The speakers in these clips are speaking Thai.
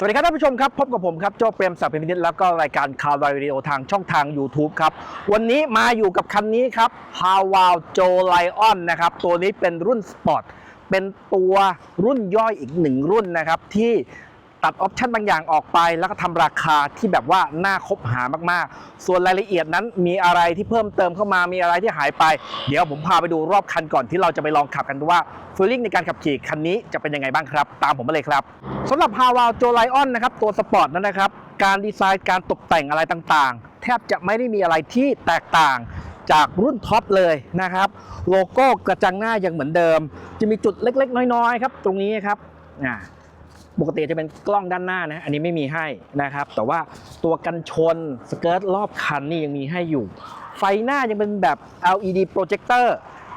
สวัสดีครับท่านผู้ชมครับ พบกับผมครับ โจ้เปรมศักดิ์เป็นพินิจแล้วก็รายการคาวายวิดีโอทางช่องทาง YouTube ครับ วันนี้มาอยู่กับคันนี้ครับ h a w a l Joe Lion นะครับ ตัวนี้เป็นรุ่นสปอร์ตเป็นตัวรุ่นย่อยอีกหนึ่งรุ่นนะครับ ที่ ตัดออปชันบางอย่างออกไปแล้วก็ทำราคาที่แบบว่าน่าคบหามากๆ ส่วนรายละเอียดนั้นมีอะไรที่เพิ่มเติมเข้ามามีอะไรที่หายไป เดี๋ยวผมพาไปดูรอบคันก่อนที่เราจะไปลองขับกันดูว่าฟีลลิ่งในการขับขี่คันนี้จะเป็นยังไงบ้างครับ ตามผมมาเลยครับสำหรับ h a w a l Joe Lion นะครับตัวสปอร์ตนั้นนะครับการดีไซน์การตกแต่งอะไรต่างๆ แทบจะไม่ได้มีอะไรที่แตกต่างจากรุ่นท็อปเลยนะครับ โลโก้กระจังหน้ายังเหมือนเดิม จะมีจุดเล็กๆ น้อยๆครับตรงนี้ครับอ่า ปกติจะเป็นกล้องด้านหน้านะ อันนี้ไม่มีให้นะครับ แต่ว่าตัวกันชนสเกิร์ตรอบคันนี่ยังมีให้อยู่ ไฟหน้ายังเป็นแบบ LED projector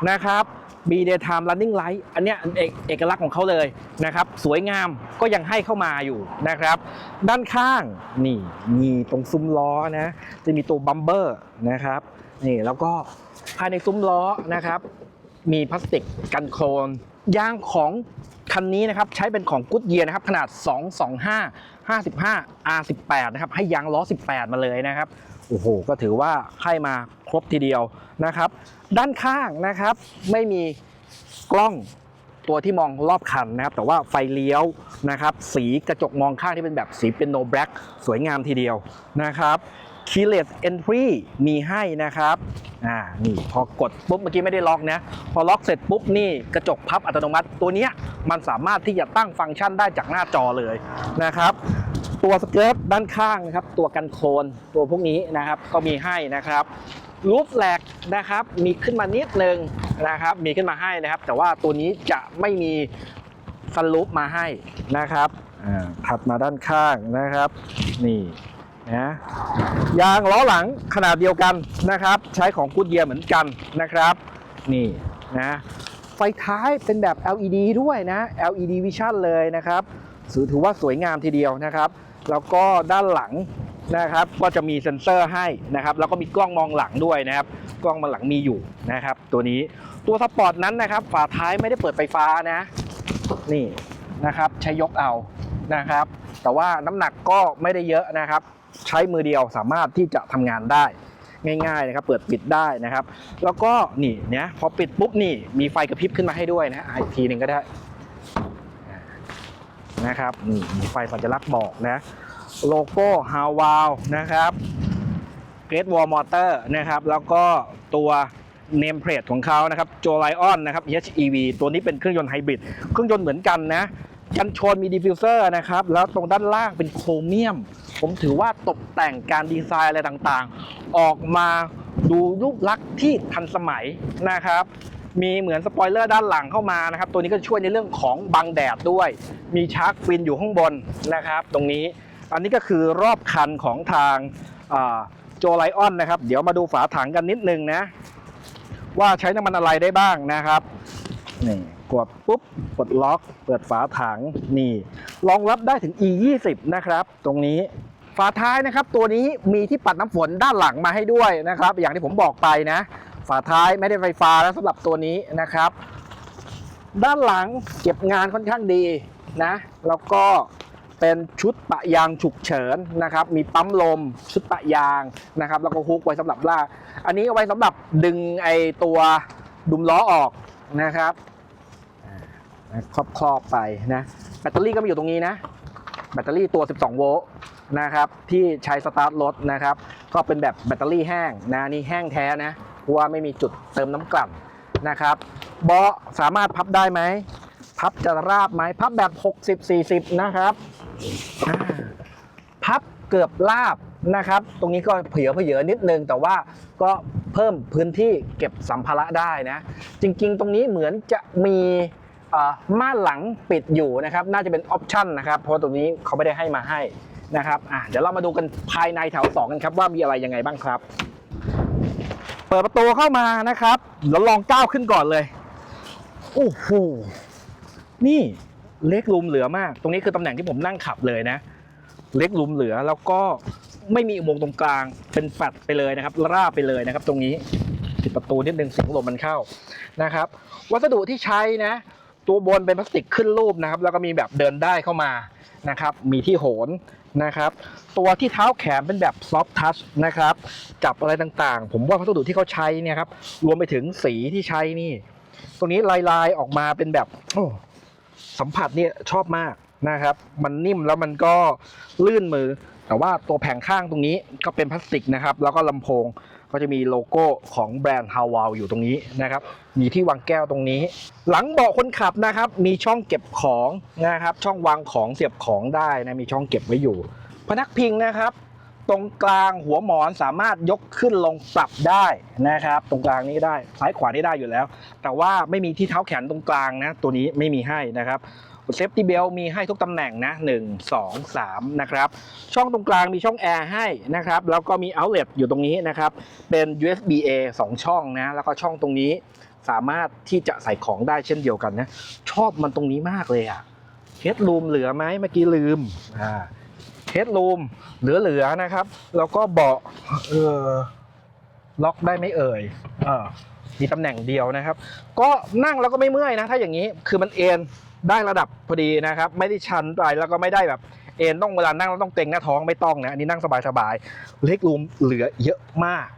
นะครับมี daytime running light อันเนี้ยเเอกลักษณ์ของเขาเลยนะครับ สวยงามก็ยังให้เข้ามาอยู่นะครับ ด้านข้างนี่มีตรงซุ้มล้อนะ จะมีตัวบัมเบอร์นะครับนี่แล้วก็ภายในซุ้มล้อนะครับ มีพลาสติกกันโคลน ยางของคันนี้นะครับใช้เป็นของกุ d เยียนะครับขนาด 225 55 R18 นะครับให้ยางล้อ 18 มาเลยนะครับโอ้โหก็ถือว่าให้มาครบทีเดียวนะครับ ด้านข้างนะครับไม่มีกล้องตัวที่มองรอบคันนะครับ แต่ว่าไฟเลี้ยวนะครับ สีกระจกมองข้างที่เป็นแบบสีเป็นโนแบล็กสวยงามทีเดียวนะครับ keyless entry มีให้นะครับอ่านี่พอกดปุ๊บเมื่อกี้ไม่ได้ล็อกนะ พอล็อกเสร็จปุ๊บนี่กระจกพับอัตโนมัติตัวเนี้ยมันสามารถที่จะตั้งฟังก์ชันได้จากหน้าจอเลยนะครับตัวสเกิร์ตด้านข้างนะครับ ตัวกันโคลนตัวพวกนี้นะครับก็มีให้นะครับรูฟแลกนะครับมีขึ้นมานิดนึงนะครับ มีขึ้นมาให้นะครับ แต่ว่าตัวนี้จะไม่มีซันรูฟมาให้นะครับอ่าถัดมาด้านข้างนะครับ นี่ นะยางล้อหลังขนาดเดียวกันนะครับ ใช้ของกูดเยียเหมือนกันนะครับ นี่นะไฟท้ายเป็นแบบ LED ด้วยนะ LED Vision เลยนะครับถือถือว่าสวยงามทีเดียวนะครับ แล้วก็ด้านหลังนะครับ ก็จะมีเซ็นเซอร์ให้นะครับ แล้วก็มีกล้องมองหลังด้วยนะครับ กล้องมองหลังมีอยู่นะครับ ตัวนี้ตัวสปอร์ตนั้นนะครับ ฝาท้ายไม่ได้เปิดไฟฟ้านะ นี่นะครับ ใช้ยกเอานะครับ แต่ว่าน้ำหนักก็ไม่ได้เยอะนะครับ ใช้มือเดียวสามารถที่จะทำงานได้ง่ายๆนะครับ เปิดปิดได้นะครับ แล้วก็นี่เนี่ยพอปิดปุ๊บนี่มีไฟกระพริบขึ้นมาให้ด้วยนะอีกทีหนึ่งก็ได้นะครับนี่มีไฟสัญลักษณ์บอกนะโลโก้ฮาวาวนะครับเกร t วอลมอเตอร์นะครับ แล้วก็ตัวเนมเพลทของเขานะครับโจไลออนนะครับ HEV ตัวนี้เป็นเครื่องยนต์ไฮบริดเครื่องยนต์เหมือนกันนะ กันชนมีดิฟฟิวเซอร์นะครับ แล้วตรงด้านล่างเป็นโครเมียม ผมถือว่าตกแต่งการดีไซน์อะไรต่างๆ ออกมาดูรูปลักษณ์ที่ทันสมัยนะครับมีเหมือนสปอยเลอร์ด้านหลังเข้ามานะครับ ตัวนี้ก็จะช่วยในเรื่องของบังแดดด้วย มีชาร์กฟินอยู่ข้างบนนะครับ ตรงนี้ อันนี้ก็คือรอบคันของทางโจไลออนนะครับ เดี๋ยวมาดูฝาถังกันนิดนึงนะ ว่าใช้น้ำมันอะไรได้บ้างนะครับนี่กดปุ๊บกดล็อก เปิดฝาถังนี่รองรับได้ถึง e 2 0นะครับ ตรงนี้ ฝาท้ายนะครับ ตัวนี้มีที่ปัดน้ำฝนด้านหลังมาให้ด้วยนะครับ อย่างที่ผมบอกไปนะ ฝาท้ายไม่ได้ไฟฟ้าแล้วสำหรับตัวนี้นะครับ ด้านหลังเก็บงานค่อนข้างดีนะแล้วก็เป็นชุดปะยางฉุกเฉินนะครับ มีปั๊มลมชุดปะยางนะครับ แล้วก็ฮุกไว้สำหรับล่า อันนี้เอาไว้สำหรับดึงไอตัวดุมล้อออกนะครับครอบครอบๆไปนะแบตเตอรี่ก็มีอยู่ตรงนี้นะ แบตเตอรี่ตัว 12 โวลต์นะครับที่ใช้สตาร์ทรถนะครับก็เป็นแบบแบตเตอรี่แห้งนะนี่แห้งแท้นะเพราะว่าไม่มีจุดเติมน้ำกลั่นนะครับเบาะสามารถพับได้ไหม พับจะราบไหมพับแบบ 60-40 นะครับพับเกือบราบนะครับ ตรงนี้ก็เผือเผือนิดนึงแต่ว่าก็เพิ่มพื้นที่เก็บสัมภาระได้นะ จริงๆ ตรงนี้เหมือนจะมี ม่านหลังปิดอยู่นะครับ น่าจะเป็นออปชั่นนะครับ เพราะตรงนี้เขาไม่ได้ให้มาให้นะครับเดี๋ยวเรามาดูกันภายในแถว 2 กันครับ ว่ามีอะไรยังไงบ้างครับ เปิดประตูเข้ามานะครับแล้วลองก้าวขึ้นก่อนเลยโอ้โหนี่เล็กลุมเหลือมาก ตรงนี้คือตำแหน่งที่ผมนั่งขับเลยนะ เล็กลุมเหลือแล้วก็ไม่มีอุโมงค์ตรงกลาง เป็นแฟลตไปเลยนะครับ ราบไปเลยนะครับ ตรงนี้ปิดประตูนิดนึงเสียงลมมันเข้านะครับ วัสดุที่ใช้นะ ตัวบนเป็นพลาสติกขึ้นรูปนะครับ แล้วก็มีแบบเดินได้เข้ามานะครับ มีที่โหนนะครับ ตัวที่เท้าแขนเป็นแบบซอฟทัชนะครับ จับอะไรต่างๆ ผมว่าวัสดุที่เขาใช้เนี่ยครับ รวมไปถึงสีที่ใช้นี่ ตรงนี้ลายลายๆออกมาเป็นแบบโอ้สัมผัสเนี่ยชอบมากนะครับ มันนิ่มแล้วมันก็ลื่นมือ แต่ว่าตัวแผงข้างตรงนี้ก็เป็นพลาสติกนะครับ แล้วก็ลำโพง ก็จะมีโลโก้ของแบรนด์ฮาวาวอยู่ตรงนี้นะครับ มีที่วางแก้วตรงนี้ หลังเบาะคนขับนะครับ มีช่องเก็บของนะครับ ช่องวางของเสียบของได้นะมีช่องเก็บไว้อยู่ พนักพิงนะครับ ตรงกลางหัวหมอนสามารถยกขึ้นลงปรับได้นะครับ ตรงกลางนี้ได้ซ้ายขวานี่ได้อยู่แล้ว แต่ว่าไม่มีที่เท้าแขนตรงกลางนะ ตัวนี้ไม่มีให้นะครับ เซฟตี้เบลมีให้ทุกตำแหน่งนะ 1 2 3 นะครับ ช่องตรงกลางมีช่องแอร์ให้นะครับ แล้วก็มี outlet อยู่ตรงนี้นะครับ เป็น USB A 2 ช่องนะ แล้วก็ช่องตรงนี้สามารถที่จะใส่ของได้เช่นเดียวกันนะ ชอบมันตรงนี้มากเลยอะเฮดรูมเหลือไหมเมื่อกี้ลืมอ่าเฮดรูมเหลือๆนะครับ แล้วก็เบาะเออล็อกได้ไหมเอ่ยเออมีตำแหน่งเดียวนะครับ ก็นั่งแล้วก็ไม่เมื่อยนะ ถ้าอย่างนี้คือมันเอน ได้ระดับพอดีนะครับ ไม่ได้ชันไปแล้วก็ไม่ได้แบบ เอนต้องเวลานั่งแล้วต้องเต็งหน้าท้องไม่ต้องนะอันนี้นั่งสบายๆเล็กรูมเหลือเยอะมาก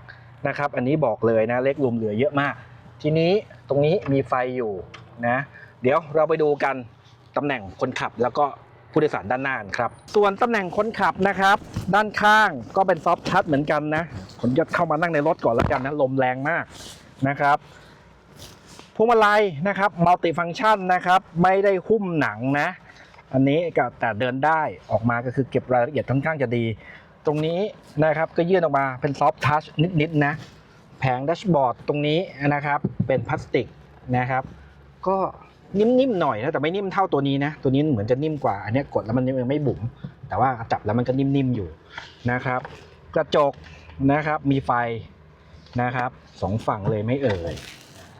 นะครับ อันนี้บอกเลยนะเล็กรูมเหลือเยอะมาก ทีนี้ตรงนี้มีไฟอยู่นะ เดี๋ยวเราไปดูกันตำแหน่งคนขับแล้วก็ผู้โดยสารด้านหน้านครับ ส่วนตำแหน่งคนขับนะครับ ด้านข้างก็เป็นซอฟท์ทัชเหมือนกันนะผมจะเข้ามานั่งในรถก่อนแล้วกันนะลมแรงมากนะครับ พวงมาลัยนะครับมัลติฟัง c t ชันนะครับ ไม่ได้หุ้มหนังนะ อันนี้ก็แต่เดินได้ออกมาก็คือเก็บรายละเอียดค่อนข้างจะดี ตรงนี้นะครับก็ยื่นออกมาเป็นซอฟทัชนิดๆนะ แผงแดชบอร์ดตรงนี้นะครับ เป็นพลาสติกนะครับ ก็นิ่มๆหน่อยนะแต่ไม่นิ่มเท่าตัวนี้นะ ตัวนี้เหมือนจะนิ่มกว่า อันนี้กดแล้วมันยังไม่บุ๋มแต่ว่าจับแล้วมันก็นิ่มๆอยู่นะครับ กระจกนะครับมีไฟนะครับสองฝั่งเลยไม่เอ่ย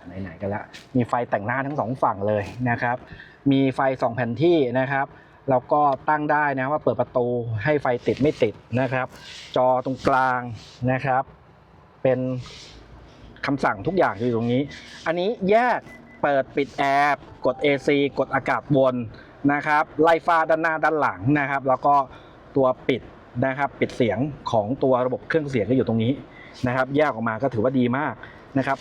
ไหนๆกันละมีไฟแต่งหน้าทั้งสองฝั่งเลยนะครับ มีไฟสองแผ่นที่นะครับแล้วก็ตั้งได้นะว่าเปิดประตูให้ไฟติดไม่ติดนะครับ จอตรงกลางนะครับ เป็นคำสั่งทุกอย่างอยู่ตรงนี้ อันนี้แยกเปิดปิดแอร์กด AC กดอากาศวนนะครับไล่ฟ้าด้านหน้าด้านหลังนะครับ แล้วก็ตัวปิดนะครับ ปิดเสียงของตัวระบบเครื่องเสียงก็อยู่ตรงนี้นะครับ แยกออกมาก็ถือว่าดีมากนะครับ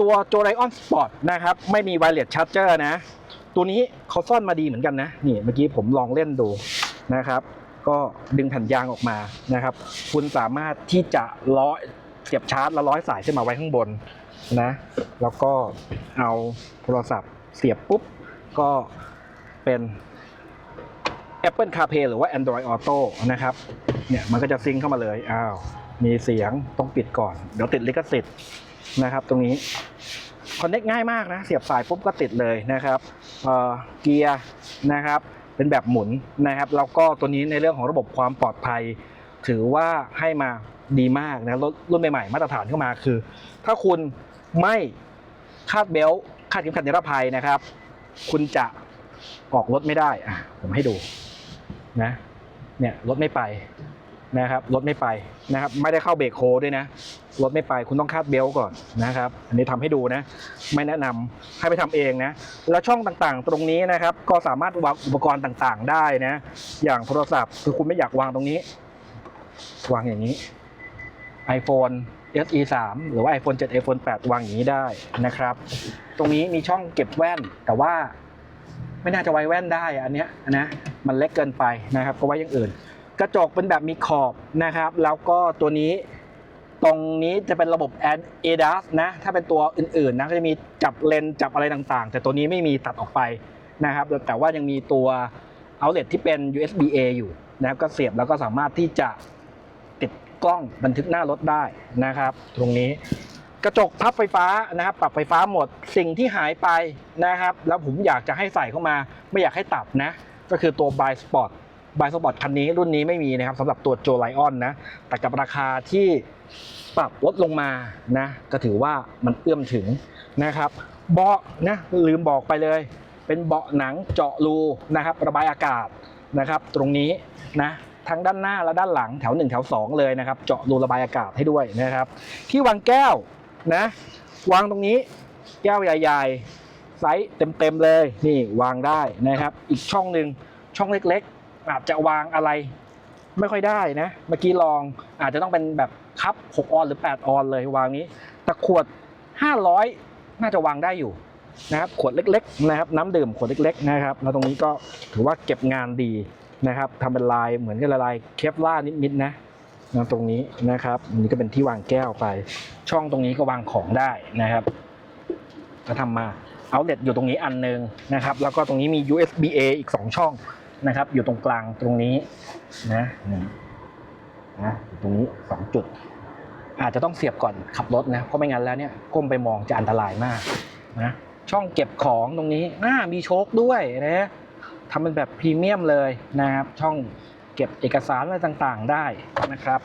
ตัว j o l i o n Sport นะครับ ไม่มี wireless charger นะ ตัวนี้เขาซ่อนมาดีเหมือนกันนะ นี่เมื่อกี้ผมลองเล่นดูนะครับ ก็ดึงแผ่นยางออกมานะครับ คุณสามารถที่จะร้อยเสียบชาร์จแล้วร้อยสายขึ้นมาไว้ข้างบนนะ แล้วก็เอาโทรศัพท์เสียบปุ๊บ ก็เป็น Apple CarPlay หรือว่า Android Auto นะครับ เนี่ยมันก็จะซิงเข้ามาเลย อ้าว มีเสียงต้องปิดก่อน เดี๋ยวติดลิขสิทธิ์ นะครับ ตรงนี้คอนเน็กง่ายมากนะ เสียบสายปุ๊บก็ติดเลยนะครับเเกียร์นะครับ เป็นแบบหมุนนะครับ แล้วก็ตัวนี้ในเรื่องของระบบความปลอดภัย ถือว่าให้มาดีมากนะรถรุ่นใหม่ๆมาตรฐานเข้ามาคือ ถ้าคุณไม่คาดเบลต์คาดเข็มขัดนิรภัยนะครับ คุณจะออกรถไม่ได้อะผมให้ดูนะเนี่ยรถไม่ไป นะครับรถไม่ไปนะครับไม่ได้เข้าเบรกโฮด้วยนะรถไม่ไปคุณต้องคาดเบลต์ก่อนนะครับ อันนี้ทำให้ดูนะ ไม่แนะนำให้ไปทำเองนะ แล้วช่องต่างๆ ตรงนี้นะครับ ก็สามารถวางอุปกรณ์ต่างๆ ได้นะ อย่างโทรศัพท์คือคุณไม่อยากวางตรงนี้ วางอย่างนี้ iPhone SE 3หรือว่า iPhone 7 iPhone 8 วางอย่างนี้ได้นะครับ ตรงนี้มีช่องเก็บแว่น แต่ว่าไม่น่าจะไว้แว่นได้อะอันเนี้ยนะมันเล็กเกินไปนะครับก็ไว้อย่างอื่น กระจกเป็นแบบมีขอบนะครับ แล้วก็ตัวนี้ตรงนี้จะเป็นระบบ ADAS นะ ถ้าเป็นตัวอื่นๆนะก็จะมีจับเลนจับอะไรต่างๆ แต่ตัวนี้ไม่มีตัดออกไปนะครับ แต่ว่ายังมีตัว outlet ที่เป็น USB A อยู่นะครับก็เสียบแล้วก็สามารถที่จะติดกล้องบันทึกหน้ารถได้นะครับ ตรงนี้กระจกพับไฟฟ้านะครับ ปรับไฟฟ้าหมดสิ่งที่หายไปนะครับ แล้วผมอยากจะให้ใส่เข้ามาไม่อยากให้ตัดนะ ก็คือตัว b y Spot By Sport By Sport คันนี้รุ่นนี้ไม่มีนะครับสำหรับตัวโจไลออนนะ แต่กับราคาที่ปรับลดลงมานะ ก็ถือว่ามันเอื้อมถึงนะครับ เบาะนะลืมบอกไปเลย เป็นเบาะหนังเจาะรูนะครับ ระบายอากาศนะครับ ตรงนี้นะทั้งด้านหน้าและด้านหลังแถว 1 แถว 2 เลยนะครับ เจาะรูระบายอากาศให้ด้วยนะครับ ที่วางแก้วนะ วางตรงนี้แก้วใหญ่ๆไซส์เต็มๆเลยนี่วางได้นะครับ อีกช่องหนึ่งช่องเล็กๆ อาจจะวางอะไรไม่ค่อยได้นะ เมื่อกี้ลองอาจจะต้องเป็นแบบคัพ6ออนหรือ 8 ออนเลยวางนี้ แต่ขวด 500 น่าจะวางได้อยู่นะครับขวดเล็กๆนะครับน้ำดื่มขวดเล็กๆนะครับแล้วตรงนี้ก็ถือว่าเก็บงานดีนะครับทำเป็นลายเหมือนกับลายเคปล่านิดๆนะนะตรงนี้นะครับอันนี้ก็เป็นที่วางแก้วไป ช่องตรงนี้ก็วางของได้นะครับก็ทำมาเอาเล็ตอยู่ตรงนี้อันหนึงนะครับ แล้วก็ตรงนี้มี USB A อีก 2 ช่อง นะครับ อยู่ตรงกลางตรงนี้นะนี่นะอยู่ตรงนี้2จุด อาจจะต้องเสียบก่อนขับรถนะเพราะไม่งั้นแล้วเนี่ยก้มไปมองจะอันตรายมากนะช่องเก็บของตรงนี้อ่ามีโชคด้วยนะทำเป็นแบบพรีเมียมเลยนะครับช่องเก็บเอกสารอะไรต่างๆได้นะครับ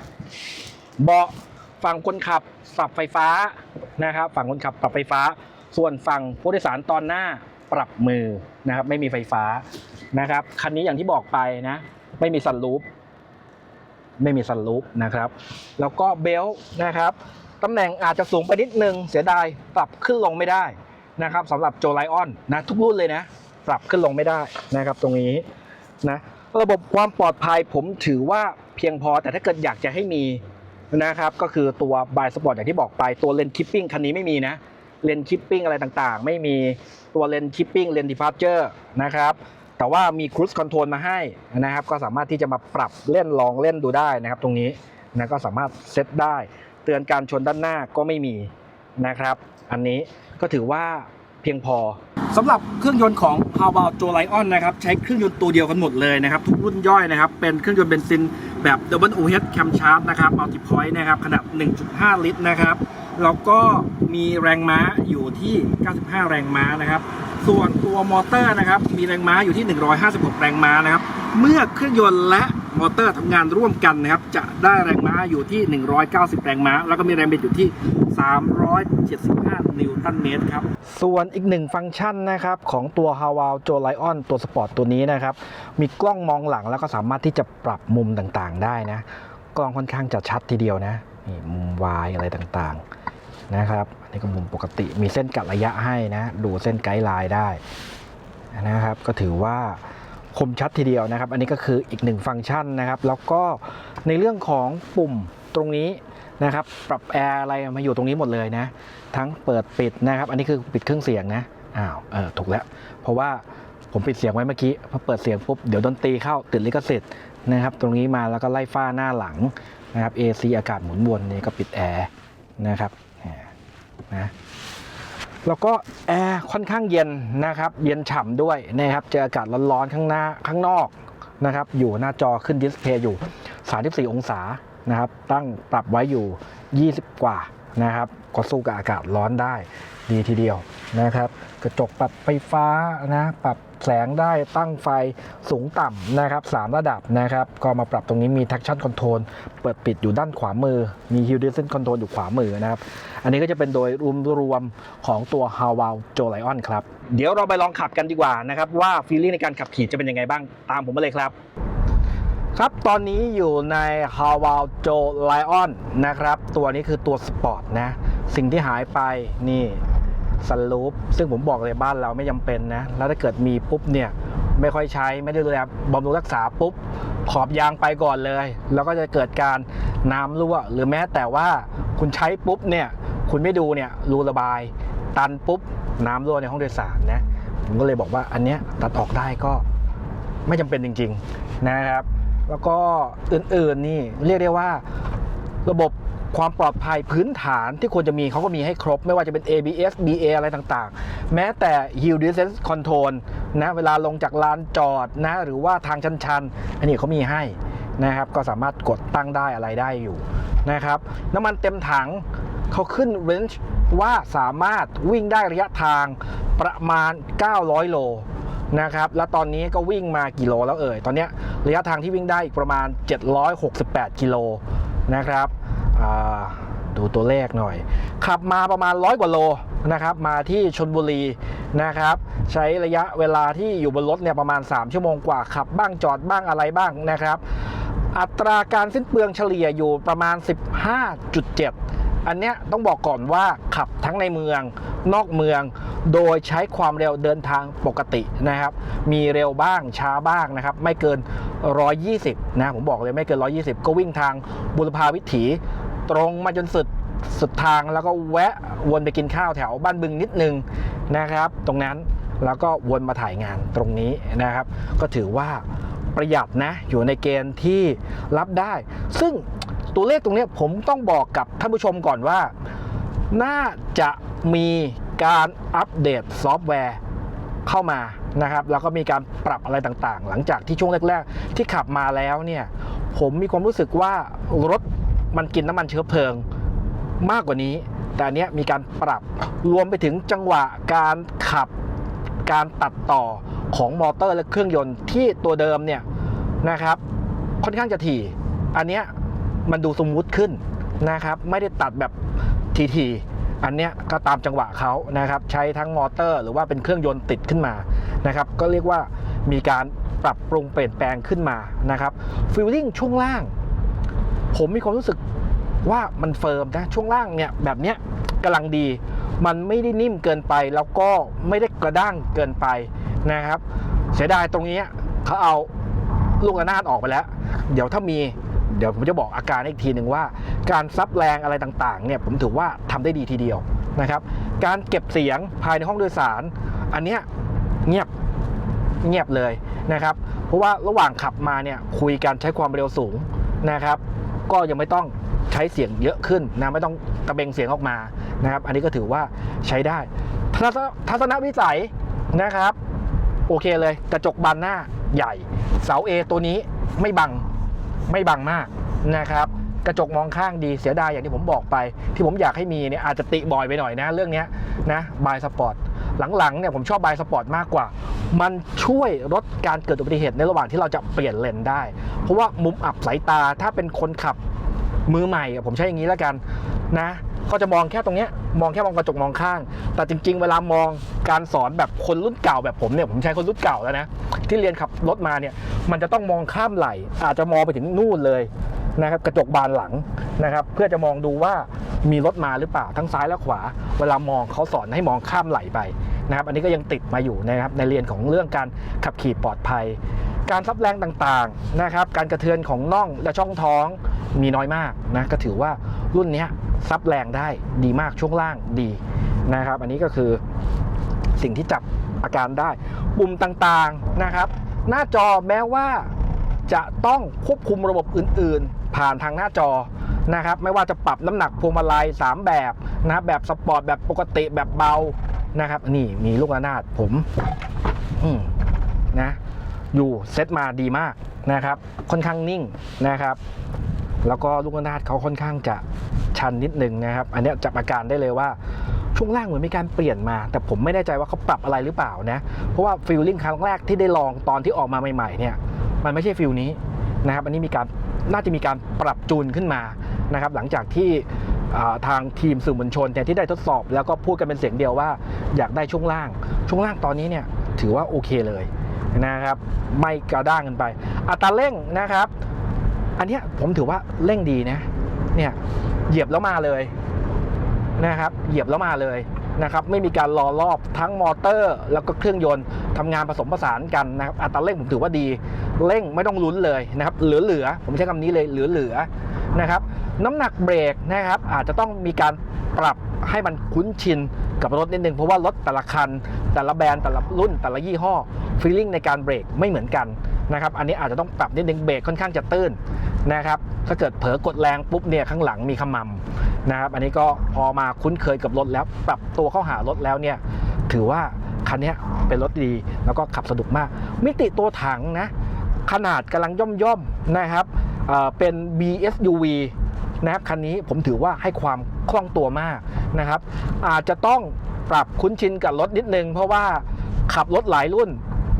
เบาะฝั่งคนขับปรับไฟฟ้านะครับ ฝั่งคนขับปรับไฟฟ้า ส่วนฝั่งผู้โดยสารตอนหน้าปรับมือนะครับ ไม่มีไฟฟ้า นะครับ คันนี้อย่างที่บอกไปนะ ไม่มีซันรูปไม่มีซันรูปนะครับ แล้วก็เบลต์นะครับตำแหน่งอาจจะสูงไปนิดนึงเสียดายปรับขึ้นลงไม่ได้นะครับสำหรับโจไลออนนะทุกรุ่นเลยนะ ปรับขึ้นลงไม่ได้นะครับ ตรงนี้นะระบบความปลอดภัยผมถือว่าเพียงพอแต่ถ้าเกิดอยากจะให้มีนะครับก็คือตัวบายสปอร์ตอย่างที่บอกไปตัวเลนคิปปิ้งคันนี้ไม่มีนะเลนคิปปิ้งอะไรต่างๆ ไม่มีตัวเลนคิปปิ้งเลนดิฟาร์เจอร์นะครับ แต่ว่ามีครู i คอนโทรลมาให้นะครับ ก็สามารถที่จะมาปรับเล่นลองเล่นดูได้นะครับ ตรงนี้นะก็สามารถเซตได้ เตือนการชนด้านหน้าก็ไม่มีนะครับ อันนี้ก็ถือว่าเพียงพอสำหรับเครื่องยนต์ของ h a w a l j o Lion นะครับใช้เครื่องยนต์ตัวเดียวกันหมดเลยนะครับ ทุกรุ่นย่อยนะครับ เป็นเครื่องยนต์เบนซินแบบ Double OH Cam Charge นะครับ Multi Point นะครับ ขนาด 1.5 ลิตรนะครับ แล้วก็มีแรงม้าอยู่ที่ 95 แรงม้านะครับ ส่วนตัวมอเตอร์นะครับ มีแรงม้าอยู่ที่ 156 แรงม้านะครับ เมื่อเครื่องยนต์และมอเตอร์ทำงานร่วมกันนะครับ จะได้แรงม้าอยู่ที่ 190 แรงม้า แล้วก็มีแรงบิดอยู่ที่ 375 นิวตันเมตรครับ ส่วนอีกหนึ่งฟังก์ชันนะครับ ของตัว h a w a l j o Lion ตัวสปอร์ตตัวนี้นะครับ มีกล้องมองหลังแล้วก็สามารถที่จะปรับมุมต่างๆ ได้นะ กล้องค่อนข้างจะชัดทีเดียวนะนี่มุมวายอะไรต่างๆ นะครับ อันนี้ก็มุมปกติมีเส้นกัดระยะให้นะ ดูเส้นไกด์ไลน์ได้นะครับ ก็ถือว่าคมชัดทีเดียวนะครับ อันนี้ก็คืออีกหนึ่งฟังก์ชันนะครับ แล้วก็ในเรื่องของปุ่มตรงนี้นะครับ ปรับแอร์อะไรมาอยู่ตรงนี้หมดเลยนะ ทั้งเปิดปิดนะครับ อันนี้คือปิดเครื่องเสียงนะ อ้าว เออ ถูกแล้ว เพราะว่าผมปิดเสียงไว้เมื่อกี้พอเปิดเสียงปุ๊บ เดี๋ยวดนตรีเข้าติดลิขสิทธิ์นะครับ ตรงนี้มาแล้วก็ไล่ฝ้าหน้าหลังนะครับ AC อากาศหมุนวนนี่ก็ปิดแอร์นะครับ นะแล้วก็แอร์ค่อนข้างเย็นนะครับ เย็นฉ่ำด้วยนะครับ เจออากาศร้อนๆข้างหน้าข้างนอกนะครับ อยู่หน้าจอขึ้นดิสเพย์อยู่ 34 องศานะครับ ตั้งปรับไว้อยู่ 20 กว่านะครับ ก็สู้กับอากาศร้อนได้ดีทีเดียว นะครับ กระจกปรับไฟฟ้านะปรับแสงได้ตั้งไฟสูงต่ำนะครับ3ระดับนะครับ ก็มาปรับตรงนี้มี traction control เปิดปิดอยู่ด้านขวามือ มี hill descent control อยู่ขวามือนะครับ อันนี้ก็จะเป็นโดยรวมๆของตัว h a w a l j o Lion ครับ เดี๋ยวเราไปลองขับกันดีกว่านะครับ ว่าฟีลลิ่งในการขับขี่จะเป็นยังไงบ้างตามผมมาเลยครับ ครับตอนนี้อยู่ใน h a w a l j o Lion นะครับ ตัวนี้คือตัวสปอร์ตนะสิ่งที่หายไปนี่ สลูปซึ่งผมบอกเลยบ้านเราไม่จำเป็นนะ แล้วถ้าเกิดมีปุ๊บเนี่ย ไม่ค่อยใช้ไม่ได้ดูแลบำรุงรักษาปุ๊บ ขอบยางไปก่อนเลย แล้วก็จะเกิดการน้ำรั่ว หรือแม้แต่ว่าคุณใช้ปุ๊บเนี่ย คุณไม่ดูเนี่ยรูระบาย ตันปุ๊บ น้ำรั่วในห้องโดยสารนะผมก็เลยบอกว่าอันเนี้ยตัดออกได้ก็ไม่จำเป็นจริง ๆนะครับ แล้วก็อื่นๆนี่เรียกได้ว่าระบบ ความปลอดภัยพื้นฐานที่ควรจะมีเขาก็มีให้ครบ ไม่ว่าจะเป็น ABS BA อะไรต่างๆ แม้แต่ Hill Descent Control นะเวลาลงจากลานจอดนะหรือว่าทางชันๆ อันนี้เขามีให้นะครับ ก็สามารถกดตั้งได้อะไรได้อยู่นะครับ น้ำมันเต็มถังเขาขึ้นเรนจ์ว่าสามารถวิ่งได้ระยะทางประมาณ 900 โลนะครับ แล้วตอนนี้ก็วิ่งมากี่โลแล้วเอ่ย ตอนนี้ระยะทางที่วิ่งได้อีกประมาณ 768 กิโลนะครับ ดูตัวเลขหน่อย ขับมาประมาณร้อยกว่าโลนะครับ มาที่ชนบุรีนะครับ ใช้ระยะเวลาที่อยู่บนรถเนี่ยประมาณ 3 ชั่วโมงกว่า ขับบ้างจอดบ้างอะไรบ้างนะครับ อัตราการสิ้นเปลืองเฉลี่ยอยู่ประมาณ 15.7 อันเนี้ยต้องบอกก่อนว่าขับทั้งในเมือง นอกเมืองโดยใช้ความเร็วเดินทางปกตินะครับ มีเร็วบ้างช้าบ้างนะครับ ไม่เกิน 120 นะ ผมบอกเลยไม่เกิน 120 ก็วิ่งทางบุรพาวิถี ตรงมาจนสุดสุดทางแล้วก็แวะวนไปกินข้าวแถวบ้านบึงนิดนึงนะครับ ตรงนั้นแล้วก็วนมาถ่ายงานตรงนี้นะครับ ก็ถือว่าประหยัดนะอยู่ในเกณฑ์ที่รับได้ ซึ่งตัวเลขตรงนี้ผมต้องบอกกับท่านผู้ชมก่อนว่า น่าจะมีการอัปเดตซอฟต์แวร์เข้ามานะครับ แล้วก็มีการปรับอะไรต่างๆ หลังจากที่ช่วงแรก ๆ ที่ขับมาแล้วเนี่ย ผมมีความรู้สึกว่ารถ มันกินน้ำมันเชื้อเพลิงมากกว่านี้ แต่อันเนี้ยมีการปรับรวมไปถึงจังหวะการขับการตัดต่อของมอเตอร์และเครื่องยนต์ที่ตัวเดิมเนี่ยนะครับ ค่อนข้างจะถี่ อันเนี้ยมันดูสมูทขึ้นนะครับ ไม่ได้ตัดแบบทีๆอันเนี้ยก็ตามจังหวะเขานะครับ ใช้ทั้งมอเตอร์ หรือว่าเป็นเครื่องยนต์ติดขึ้นมานะครับ ก็เรียกว่ามีการปรับปรุงเปลี่ยนแปลงขึ้นมานะครับฟิลลิ่งช่วงล่าง ผมมีความรู้สึกว่ามันเฟิร์มนะช่วงล่างเนี่ยแบบเนี้ยกำลังดี มันไม่ได้นิ่มเกินไปแล้วก็ไม่ได้กระด้างเกินไปนะครับ เสียดายตรงนี้เขาเอาลูกระนาดออกไปแล้ว เดี๋ยวถ้ามีเดี๋ยวผมจะบอกอาการอีกทีหนึ่งว่า การซับแรงอะไรต่างๆเนี่ยผมถือว่าทำได้ดีทีเดียวนะครับ การเก็บเสียงภายในห้องโดยสาร อันเนี้ยเงียบเงียบเลยนะครับ เพราะว่าระหว่างขับมาเนี่ยคุยกันใช้ความเร็วสูงนะครับ ก็ยังไม่ต้องใช้เสียงเยอะขึ้นนะไม่ต้องตะเบงเสียงออกมานะครับ อันนี้ก็ถือว่าใช้ได้ ทัศนวิสัยนะครับ โอเคเลยกระจกบานหน้าใหญ่ เสา A ตัวนี้ไม่บังไม่บังมากนะครับกระจกมองข้างดีเสียดายอย่างที่ผมบอกไป ที่ผมอยากให้มีเนี่ยอาจจะติบ่อยไปหน่อยนะ เรื่องนี้นะบายสปอร์ต หลังๆเนี่ยผมชอบบายสปอร์ตมากกว่า มันช่วยลดการเกิดอุบัติเหตุในระหว่างที่เราจะเปลี่ยนเลนได้ เพราะว่ามุมอับสายตาถ้าเป็นคนขับมือใหม่อะผมใช้อย่างนี้แล้วกันนะก็จะมองแค่ตรงเนี้ยมองแค่มองกระจกมองข้าง แต่จริง ๆ เวลามองการสอนแบบคนรุ่นเก่าแบบผมเนี่ยผมใช้คนรุ่นเก่าแล้วนะที่เรียนขับรถมาเนี่ยมันจะต้องมองข้ามไหล อาจจะมองไปถึงนู่นเลยนะครับกระจกบานหลังนะครับ เพื่อจะมองดูว่ามีรถมาหรือเปล่าทั้งซ้ายและขวา เวลามองเขาสอนให้มองข้ามไหลไป นะครับอันนี้ก็ยังติดมาอยู่นะครับในเรียนของเรื่องการขับขี่ปลอดภัย การซับแรงต่างๆนะครับการกระเทือนของน่องและช่องท้องมีน้อยมากนะก็ถือว่ารุ่นนี้ซับแรงได้ดีมากช่วงล่างดีนะครับ อันนี้ก็คือสิ่งที่จับอาการได้ ปุ่มต่างๆนะครับ หน้าจอแม้ว่าจะต้องควบคุมระบบอื่น ๆ ผ่านทางหน้าจอนะครับ ไม่ว่าจะปรับน้ำหนักพวงมาลัย 3 แบบนะครับแบบสปอร์ตแบบปกติแบบเบา นะครับ นี่มีลูกระนาดผมอืนะ อยู่เซตมาดีมากนะครับ ค่อนข้างนิ่งนะครับ แล้วก็ลูกระนาดเขาค่อนข้างจะชันนิดนึงนะครับ อันนี้จับอาการได้เลยว่าช่วงล่างเหมือนมีการเปลี่ยนมา แต่ผมไม่แน่ใจว่าเขาปรับอะไรหรือเปล่านะ เพราะว่าฟิลลิ่งครั้งแรกที่ได้ลองตอนที่ออกมาใหม่ ๆ เนี่ย มันไม่ใช่ฟิลนี้นะครับ อันนี้มีการน่าจะมีการปรับจูนขึ้นมานะครับ หลังจากที่ ทางทีมสื่อมวลชนเนี่ยที่ได้ทดสอบ แล้วก็พูดกันเป็นเสียงเดียวว่าอยากได้ช่วงล่าง ช่วงล่างตอนนี้เนี่ยถือว่าโอเคเลยนะครับ ไม่กระด้างกันไป อัตราเร่งนะครับ อันนี้ผมถือว่าเร่งดีนะเนี่ยเหยียบแล้วมาเลยนะครับ เหยียบแล้วมาเลยนะครับไม่มีการรอรอบทั้งมอเตอร์ แล้วก็เครื่องยนต์ทำงานผสมผสานกันนะครับอัตราเร่งผมถือว่าดี เร่งไม่ต้องลุ้นเลยนะครับเหลือๆผมใช้คำนี้เลยเหลือๆ นะครับน้ำหนักเบรกนะครับอาจจะต้องมีการปรับให้มันคุ้นชินกับรถนิดนึงเพราะว่ารถแต่ละคัน แต่ละแบรนด์แต่ละรุ่นแต่ละยี่ห้อฟีลลิ่งในการเบรกไม่เหมือนกันนะครับอันนี้อาจจะต้องปรับนิดนึงเบรกค่อนข้างจะตื้นนะครับถ้าเกิดเผลอกดแรงปุ๊บเนี่ยข้างหลังมีขมำนะครับอันนี้ก็พอมาคุ้นเคยกับรถแล้ว ปรับตัวเข้าหารถแล้วเนี่ยถือว่าคันนี้เป็นรถดีแล้วก็ขับสนุกมาก มิติตัวถังนะขนาดกำลังย่อมย่อมๆนะครับ เอ่อเป็น BSUV นะครับคันนี้ผมถือว่าให้ความคล่องตัวมากนะครับ อาจจะต้องปรับคุ้นชินกับรถนิดนึง เพราะว่าขับรถหลายรุ่น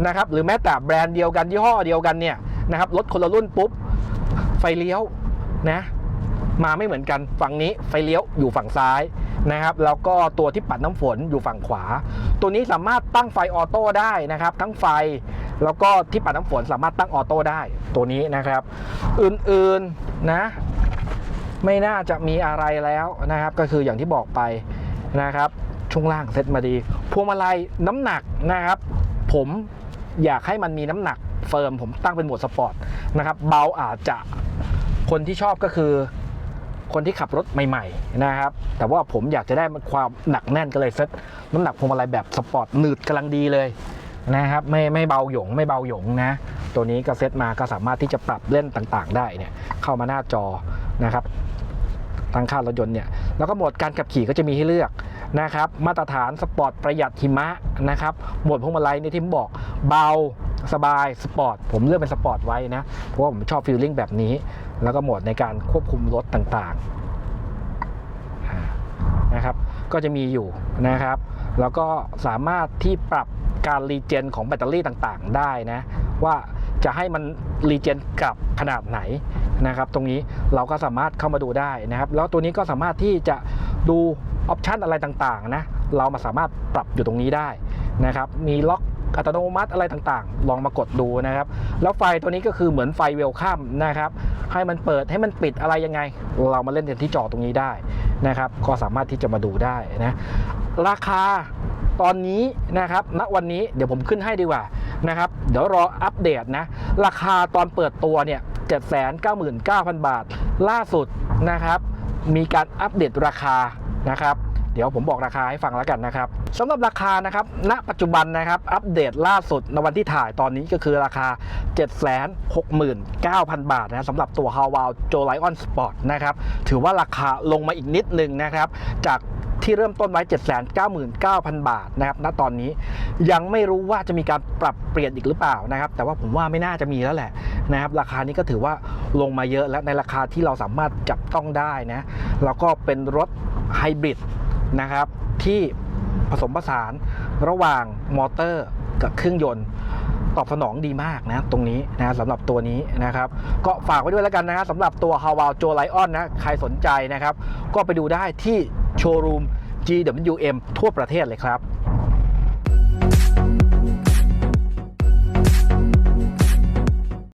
นะครับ หรือแม้แต่แบรนด์เดียวกันยี่ห้อเดียวกันเนี่ยนะครับรถคนละรุ่นปุ๊บ ไฟเลี้ยวนะมาไม่เหมือนกันฝั่งนี้ไฟเลี้ยวอยู่ฝั่งซ้ายนะครับ แล้วก็ตัวที่ปัดน้ำฝนอยู่ฝั่งขวา ตัวนี้สามารถตั้งไฟออโต้ได้นะครับ ทั้งไฟ แล้วก็ที่ปัดน้ำฝนสามารถตั้งออโต้ได้ตัวนี้นะครับ อื่นๆนะ ไม่น่าจะมีอะไรแล้วนะครับ ก็คืออย่างที่บอกไปนะครับ ช่วงล่างเซ็ตมาดี พวงมาลัยน้ำหนักนะครับ ผมอยากให้มันมีน้ำหนักเฟิร์มผมตั้งเป็นโหมดสปอร์ตนะครับ เบาอาจจะคนที่ชอบก็คือคนที่ขับรถใหม่ๆนะครับ แต่ว่าผมอยากจะได้ความหนักแน่นก็เลยเซ็ตน้ำหนักพวงมาลัยแบบสปอร์ตหนืดกำลังดีเลย นะครับไม่ไม่เบาหยงไม่เบาหยงนะ ตัวนี้ก็เซ็ตมาก็สามารถที่จะปรับเล่นต่างๆ ได้เนี่ยเข้ามาหน้าจอนะครับทางค่ารถยนต์เนี่ยแล้วก็โหมดการขับขี่ก็จะมีให้เลือกนะครับ มาตรฐานสปอร์ตประหยัดหิมะนะครับโหมดพวงมาลัยในที่ผมบอกเบาสบายสปอร์ตผมเลือกเป็นสปอร์ตไว้นะเพราะว่าผมชอบฟีลลิ่งแบบนี้ แล้วก็โหมดในการควบคุมรถต่างๆนะครับ ก็จะมีอยู่นะครับ แล้วก็สามารถที่ปรับ การรีเจนของแบตเตอรี่ต่างๆ ได้นะ ว่าจะให้มันรีเจนกลับขนาดไหนนะครับ ตรงนี้เราก็สามารถเข้ามาดูได้นะครับ แล้วตัวนี้ก็สามารถที่จะดูออปชันอะไรต่างๆนะเรามาสามารถปรับอยู่ตรงนี้ได้นะครับ มีล็อกอัตโนมัติอะไรต่างๆ ลองมากดดูนะครับ แล้วไฟตัวนี้ก็คือเหมือนไฟเวลคัมนะครับ ให้มันเปิดให้มันปิดอะไรยังไง เรามาเล่นกันที่จอตรงนี้ได้นะครับ ก็สามารถที่จะมาดูได้นะ ราคา ตอนนี้นะครับณวันนี้เดี๋ยวผมขึ้นให้ดีกว่านะครับ เดี๋ยวรออัปเดตนะ ราคาตอนเปิดตัวเนี่ย799,000 บาท ล่าสุดนะครับ มีการอัปเดตราคานะครับ เดี๋ยวผมบอกราคาให้ฟังแล้วกันนะครับสำหรับราคานะครับ ณ ปัจจุบันนะครับ อัปเดตล่าสุดในวันที่ถ่ายตอนนี้ก็คือราคา 769,000 บาทนะสำหรับตัว h a w a l j o Lion Sport นะครับ ถือว่าราคาลงมาอีกนิดนึงนะครับ จาก ที่เริ่มต้นไว้ 799,000 บาทนะครับณตอนนี้ยังไม่รู้ว่าจะมีการปรับเปลี่ยนอีกหรือเปล่านะครับ แต่ว่าผมว่าไม่น่าจะมีแล้วแหละนะครับ ราคานี้ก็ถือว่าลงมาเยอะแล้วในราคาที่เราสามารถจับต้องได้นะแล้วก็เป็นรถไฮบริดนะครับที่ผสมผสานระหว่างมอเตอร์กับเครื่องยนต์ตอบสนองดีมากนะตรงนี้นะสำหรับตัวนี้นะครับ ก็ฝากไว้ด้วยแล้วกันนะครับสำหรับตัว h a w a l j o Lion นะใครสนใจนะครับ ก็ไปดูได้ที่ โชว์รูม GWM ทั่วประเทศเลยครับ